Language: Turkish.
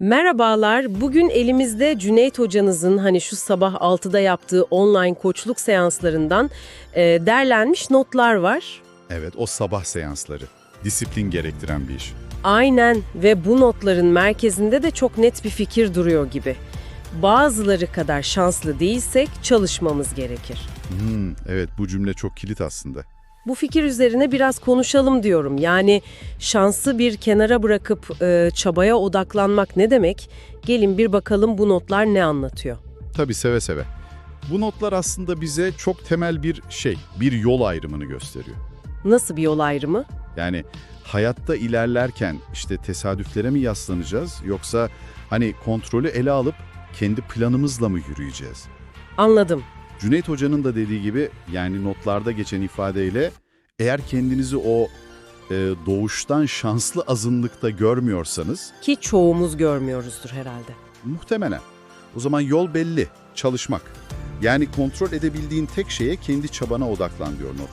Merhabalar. Bugün elimizde Cüneyt hocanızın hani şu sabah 6'da yaptığı online koçluk seanslarından e, derlenmiş notlar var. Evet, o sabah seansları. Disiplin gerektiren bir iş. Aynen ve bu notların merkezinde de çok net bir fikir duruyor gibi. Bazıları kadar şanslı değilsek çalışmamız gerekir. Hmm, evet, bu cümle çok kilit aslında. Bu fikir üzerine biraz konuşalım diyorum. Yani şansı bir kenara bırakıp e, çabaya odaklanmak ne demek? Gelin bir bakalım bu notlar ne anlatıyor. Tabii seve seve. Bu notlar aslında bize çok temel bir şey, bir yol ayrımını gösteriyor. Nasıl bir yol ayrımı? Yani hayatta ilerlerken işte tesadüflere mi yaslanacağız yoksa hani kontrolü ele alıp kendi planımızla mı yürüyeceğiz? Anladım. Cüneyt Hoca'nın da dediği gibi yani notlarda geçen ifadeyle eğer kendinizi o e, doğuştan şanslı azınlıkta görmüyorsanız Ki çoğumuz görmüyoruzdur herhalde. muhtemelen o zaman yol belli, çalışmak. Yani kontrol edebildiğin tek şeye kendi çabana odaklan diyor notlar.